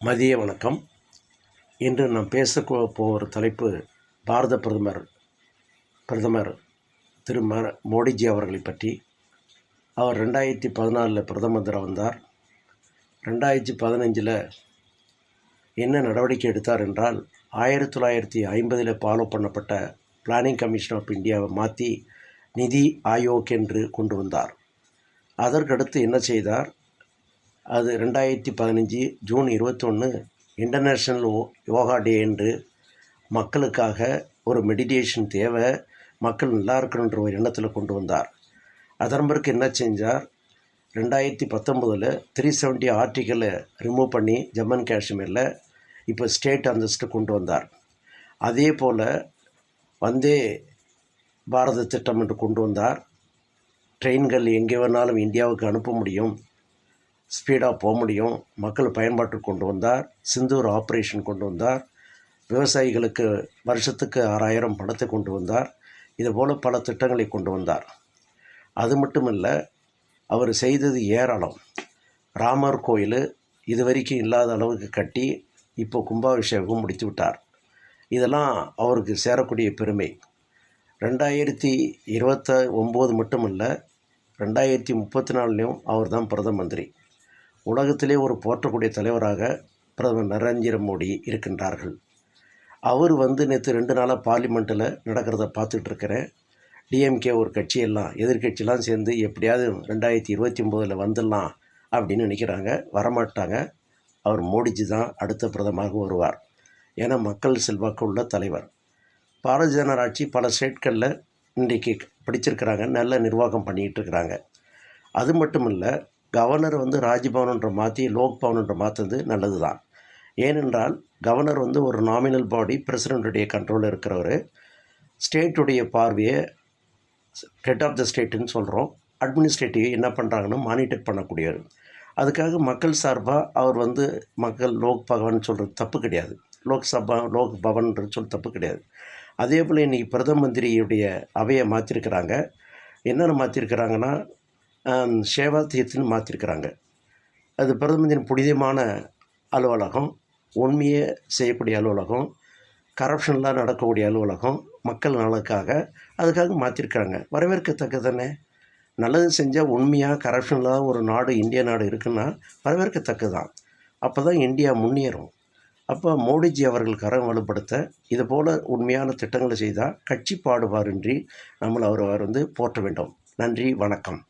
மதிய வணக்கம். இன்று நாம் பேச போகிற தலைப்பு பாரத பிரதமர் பிரதமர் திரு ம மோடிஜி அவர்களை பற்றி. அவர் ரெண்டாயிரத்தி பதினாலில் பிரதமராக வந்தார். ரெண்டாயிரத்தி பதினஞ்சில் என்ன நடவடிக்கை எடுத்தார் என்றால் ஆயிரத்தி தொள்ளாயிரத்தி ஐம்பதில் ஃபாலோ பண்ணப்பட்ட பிளானிங் கமிஷன் ஆஃப் இந்தியாவை மாற்றி நிதி ஆயோக் என்று கொண்டு வந்தார். அதற்கடுத்து என்ன செய்தார்? அது ரெண்டாயிரத்தி பதினஞ்சு ஜூன் இருபத்தொன்று இன்டர்நேஷ்னல் யோகா டே என்று மக்களுக்காக ஒரு மெடிடேஷன் தேவை. மக்கள் நல்லா இருக்கணுன்ற ஒரு எண்ணத்தில் கொண்டு வந்தார். அதன் பிறகு என்ன செஞ்சார்? ரெண்டாயிரத்தி பத்தொம்போதில் த்ரீ செவன்ட்டி ஆர்டிக்கலை ரிமூவ் பண்ணி ஜம்மு அண்ட் காஷ்மீரில் இப்போ ஸ்டேட் அந்தஸ்து கொண்டு வந்தார். அதே போல் வந்தே பாரத திட்டம் என்று கொண்டு வந்தார். ட்ரெயின்கள் எங்கே வேணாலும் இந்தியாவுக்கு அனுப்ப முடியும். ஸ்பீடாக போக முடியும். மக்கள் பயன்பாட்டுக்கு கொண்டு வந்தார். சிந்தூர் ஆப்ரேஷன் கொண்டு வந்தார். விவசாயிகளுக்கு வருஷத்துக்கு ஆறாயிரம் பணத்தை கொண்டு வந்தார். இதுபோல் பல திட்டங்களை கொண்டு வந்தார். அது மட்டுமல்ல அவர் செய்தது ஏராளம். ராமர் கோயில் இது வரைக்கும் இல்லாத அளவுக்கு கட்டி இப்போ கும்பாபிஷேகம் முடித்து விட்டார். இதெல்லாம் அவருக்கு சேரக்கூடிய பெருமை. ரெண்டாயிரத்தி இருபத்த ஒம்பது மட்டுமல்ல ரெண்டாயிரத்தி முப்பத்தி நாலுலேயும் அவர் தான் பிரதம மந்திரி. உலகத்திலே ஒரு போற்றக்கூடிய தலைவராக பிரதமர் நரேந்திர மோடி இருக்கின்றார்கள். அவர் வந்து நேற்று ரெண்டு நாளாக பார்லிமெண்ட்டில் நடக்கிறத பார்த்துட்டு இருக்கிறேன் டிஎம்கே ஒரு கட்சியெல்லாம் எதிர்கட்சியெல்லாம் சேர்ந்து எப்படியாவது ரெண்டாயிரத்தி இருபத்தி ஒம்போதில் வந்துடலாம் அப்படின்னு நினைக்கிறாங்க. வரமாட்டாங்க. அவர் மோடிஜி தான் அடுத்த பிரதமாக வருவார். ஏன்னா மக்கள் செல்வாக்கு உள்ள தலைவர். பாரதிய ஜனதா ஆட்சி பல ஸ்டேட்களில் இன்றைக்கு பிடிச்சிருக்கிறாங்க. நல்ல நிர்வாகம் பண்ணிகிட்டு இருக்கிறாங்க. அது மட்டும் இல்லை கவர்னர் வந்து ராஜ்பவன்ன்ற மாற்றி லோக் பவன்ன்ற மாற்றுறது நல்லது தான் ஏனென்றால் கவர்னர் வந்து ஒரு நாமினல் பாடி பிரசிடெண்ட்டுடைய கண்ட்ரோலில் இருக்கிறவர். ஸ்டேட்டுடைய பார்வையை ஹெட் ஆஃப் த ஸ்டேட்டுன்னு சொல்கிறோம் அட்மினிஸ்ட்ரேட்டிவ் என்ன பண்ணுறாங்கன்னு மானிட்டர் பண்ணக்கூடியவர். அதுக்காக மக்கள் சார்பாக அவர் வந்து மக்கள் லோக் பகவான் சொல்கிறது தப்பு கிடையாது. லோக்சபா லோக் பவன்ன்றது சொல் தப்பு கிடையாது. அதே போல் இன்றைக்கி பிரதம மந்திரியுடைய அவையை மாற்றிருக்கிறாங்க என்னென்ன மாற்றிருக்கிறாங்கன்னா சேவா தீர்த்துன்னு மாற்றிருக்கிறாங்க. அது பிரதமரின் புனிதமான அலுவலகம் உண்மையை செய்யக்கூடிய அலுவலகம் கரப்ஷன்லாம் நடக்கக்கூடிய அலுவலகம் மக்கள் நலனுக்காக அதுக்காக மாற்றிருக்கிறாங்க. வரவேற்கத்தக்க தானே நல்லது செஞ்சால் உண்மையாக கரப்ஷனில் ஒரு நாடு இந்திய நாடு இருக்குன்னா வரவேற்கத்தக்க தான் அப்போ தான் இந்தியா முன்னேறும். அப்போ மோடிஜி அவர்கள் கரம் வலுப்படுத்த இது போல் உண்மையான திட்டங்களை செய்தால் கட்சி பாடுபாடின்றி நம்மளை அவர் வந்து போற்ற வேண்டும். நன்றி வணக்கம்.